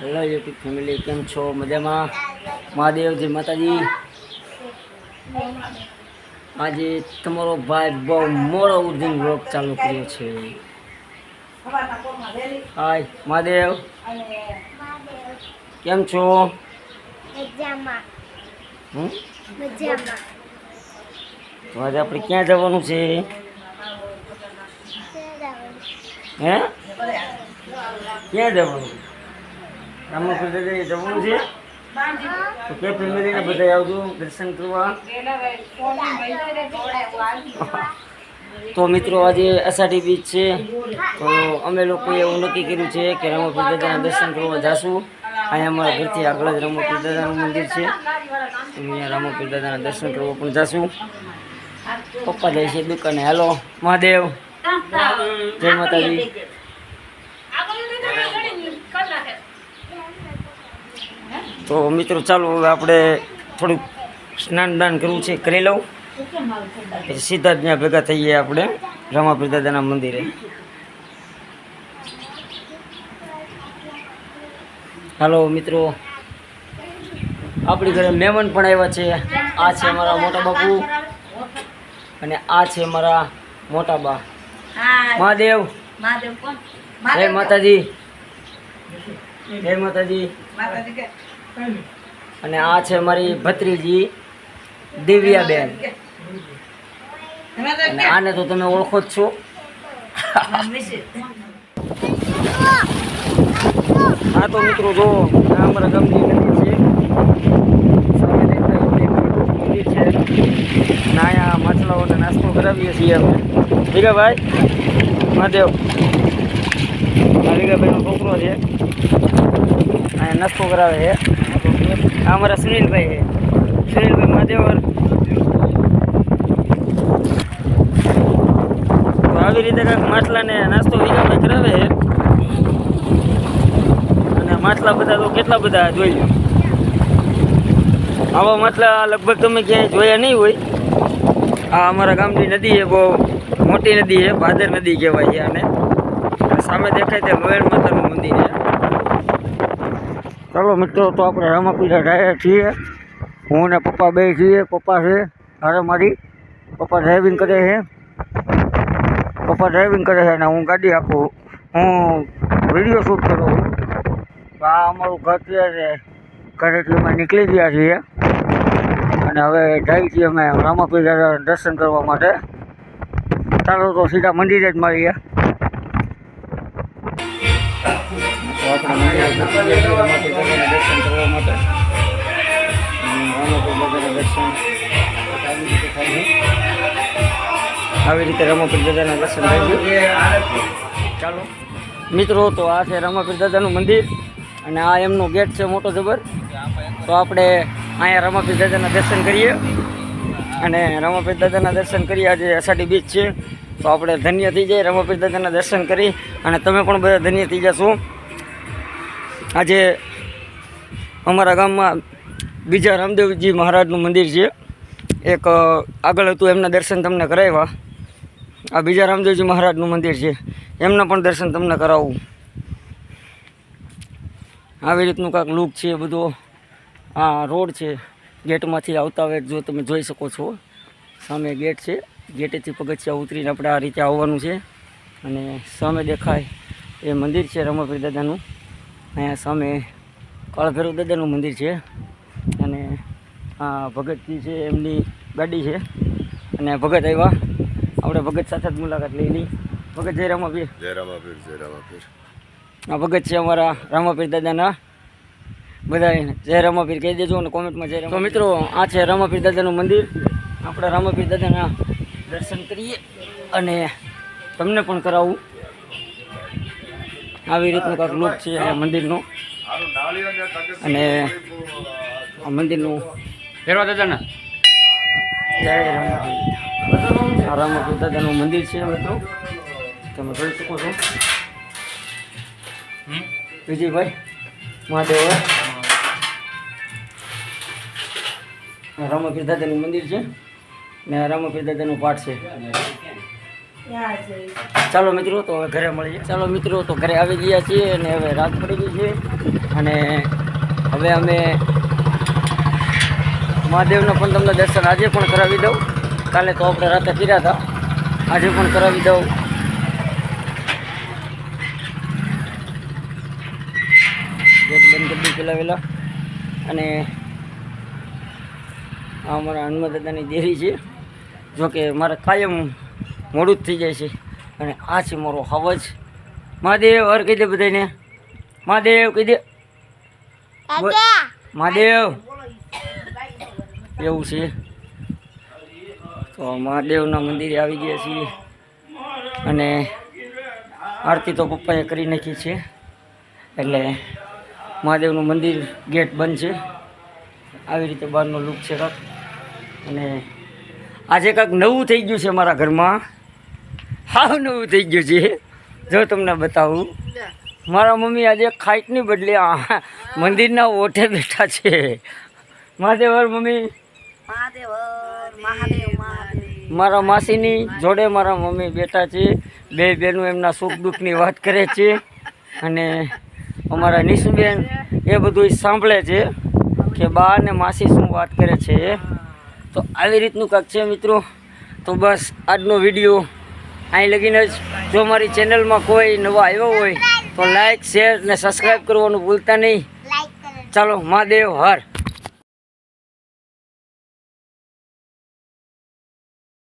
Hello YouTube family કેમ છો? મજામાં? મહાદેવજી માતાજી. આજે તમારો ભાઈ બહુ મોડો ઉર્દીન વ્લોગ ચાલુ કર્યો છે. હાય મહાદેવ. કેમ છો? તો આજે આપણે ક્યાં જવાનું છે? હે? ક્યાં જવાનું? રામપુર દાદા જવાનું છે? તો કે ફેમિલીને બધા આવજો, દર્શન કરવા. તો મિત્રો, આજે અષાઢી બીજ છે. તો અમે લોકોએ એવું નક્કી કર્યું છે કે રામાપીર દાદાના દર્શન કરવા જાશું. અહીંયા અમારા ઘરથી આગળ જ રામાપીર દાદાનું મંદિર છે. અહીંયા રામાપીર દાદાના દર્શન કરવા પણ જાશું. પપ્પા જાય છે દુકાને. હાલો, મહાદેવ. જય માતાજી. તો મિત્રો ચાલો હવે આપણે થોડુંક સ્નાન દાન કરવું છે કરી લઉં. પછી સીધા જ ત્યાં ભેગા થઈએ આપણે રમા દાદાના મંદિરે. હાલો મિત્રો આપણી ઘરે મહેમાન પણ આવ્યા છે. આ છે મારા મોટા બાપુ અને આ છે મારા મોટા બા. મહાદેવ. જય માતાજી. જય માતાજી. માતાજી કે અને આ છે મારી ભત્રીજી દિવ્યાબેન. અને આને તો તમે ઓળખો જ છો. હા, તો મિત્રો જો આ અમારા ગામની નદી છે. નાયા માછલાઓને નાસ્તો કરાવીએ છીએ અમે. ભીગાભાઈ મહાદેવ. આ ભીગાભાઈનો છોકરો છે. અહીંયા નાસ્તો કરાવે છે. આ અમારા સુનિલભાઈ છે. સુનિલભાઈ મહાદેવર તો આવી રીતે કાંઈક માછલાને નાસ્તો ભીગાભાઈ કરાવે અને માટલા બધા તો કેટલા બધા જોઈ લો. આવા માટલા લગભગ તમે ક્યાંય જોયા નહીં હોય. આ અમારા ગામની નદી છે, બહુ મોટી નદી છે, ભાદર નદી કહેવાય છે અને સામે દેખાય તે લોયણ માતાનું મંદિર છે. ચાલો મિત્રો, તો આપણે રામાપીરા ડાયર છીએ. હું ને પપ્પા બે છીએ. પપ્પા છે અરે મારી. પપ્પા ડ્રાઇવિંગ કરે છે. પપ્પા ડ્રાઇવિંગ કરે છે અને હું ગાડી આપું. હું વીડિયો શૂટ કરું તો આ અમારું ઘર છે ઘરેથી અમે નીકળી ગયા છીએ. અને હવે જાય છીએ અમે રામાપીર દર્શન કરવા માટે. ચાલો તો સીધા મંદિરે જ મળીએ દર્શન કરવા માટે રામાપીર દર્શન આવી રીતે થાય છે દાદાના દર્શન થાય છે. ચાલો. મિત્રો, તો આ છે રામાપીર દાદાનું મંદિર અને આ એમનો ગેટ છે મોટો જબર. તો આપણે અહીંયા રામાપીર દાદાના દર્શન કરીએ. અને રામાપીર દાદાના દર્શન કરીએ. આજે અષાઢી બીચ છે. તો આપણે ધન્ય થઈ જાય રમાપીર દાદાના દર્શન કરી. અને તમે પણ બધા ધન્ય થઈ જશો. આજે અમારા ગામમાં બીજા રામદેવજી મહારાજનું મંદિર છે. એક આગળ હતું એમના દર્શન તમને કરાવ્યા. આ બીજા રામદેવજી મહારાજનું મંદિર છે. એમના પણ દર્શન તમને કરાવું. આવી રીતનું કાંઈક લુક છે બધો. આ રોડ છે. ગેટમાંથી આવતા હોય જો તમે જોઈ શકો છો. સામે ગેટ છે. ગેટેથી પગથિયા ઉતરીને આપણે આ રીતે આવવાનું છે. અને સામે દેખાય એ મંદિર છે રમાપીર દાદાનું. અહીંયા સામે કાળભૈરવ દાદાનું મંદિર છે. અને આ ભગતજી છે એમની ગાડી છે. અને ભગત આવ્યા. આપણે ભગત સાથે જ મુલાકાત લઈ લઈ ભગત જય રામાપીર. જય રામાપીર જય રામાપીર. આ ભગત છે અમારા રામાપીર દાદાના. બધા જય રામાપીર કહી દેજો અને કોમેન્ટમાં જય રામ તો મિત્રો આ છે રામાપીર દાદાનું મંદિર. આપણે રામાપીર દાદાના દર્શન કરીએ. અને તમને પણ કરાવું. આવી રીતનું કંઈક લુક છે આ મંદિરનો. અને આ મંદિરનું ફેરવા દાદાને. જય રામાપીર દાદાનું મંદિર છે મિત્રો. તમે જોઈ શકો છો. વિજયભાઈ મહાદેવ. રામકૃષ્ણ દાદાનું મંદિર છે. ને રામકૃષ્ણ દાદાનું પાઠ છે. ચાલો મિત્રો, તો હવે ઘરે મળીએ. ચાલો મિત્રો, તો ઘરે આવી ગયા છીએ અને હવે રાત પડી ગઈ છે. અને હવે અમે મહાદેવના પણ તમને દર્શન આજે પણ કરાવી દઉં. કાલે તો આપણે રાતે કર્યા હતા. આજે પણ કરાવી દઉં. ગેટ બંધ અને આ અમારા હનુમાન દાદાની દેરી છે. જોકે મારે કાયમ મોડું જ થઈ જાય છે. અને આ છે મારો હવજ. મહાદેવ હર કહી દે બધાને મહાદેવ કહી દે? મહાદેવ! એવું છે? તો મહાદેવના મંદિરે આવી ગયા છીએ. અને આરતી તો પપ્પાએ કરી નાખી છે. એટલે મહાદેવનું મંદિર ગેટ બંધ છે. આવી રીતે બહારનો લુક છે કાંક અને આજે કાંઈક નવું થઈ ગયું છે મારા ઘરમાં. હાવ નવું થઈ ગયું છે. જો તમને બતાવું. મારા મમ્મી આજે ખાઈટની બદલે આ મંદિરના ઓઠે બેઠા છે. મહાદેવ હર મમ્મી મારા માસીની જોડે મારા મમ્મી બેઠા છે. બે બહેનો એમના સુખ દુઃખની વાત કરે છે. અને અમારા નિશુબેન એ બધું સાંભળે છે કે બા ને માસી શું વાત કરે છે. તો આવી રીતનું કાંક છે મિત્રો. તો બસ આજનો વીડિયો અહીં લગીને જ જો મારી ચેનલમાં કોઈ નવા આવ્યો હોય તો લાઈક શેર ને સબસ્ક્રાઈબ કરવાનું ભૂલતા નહીં. ચાલો મહાદેવ હર.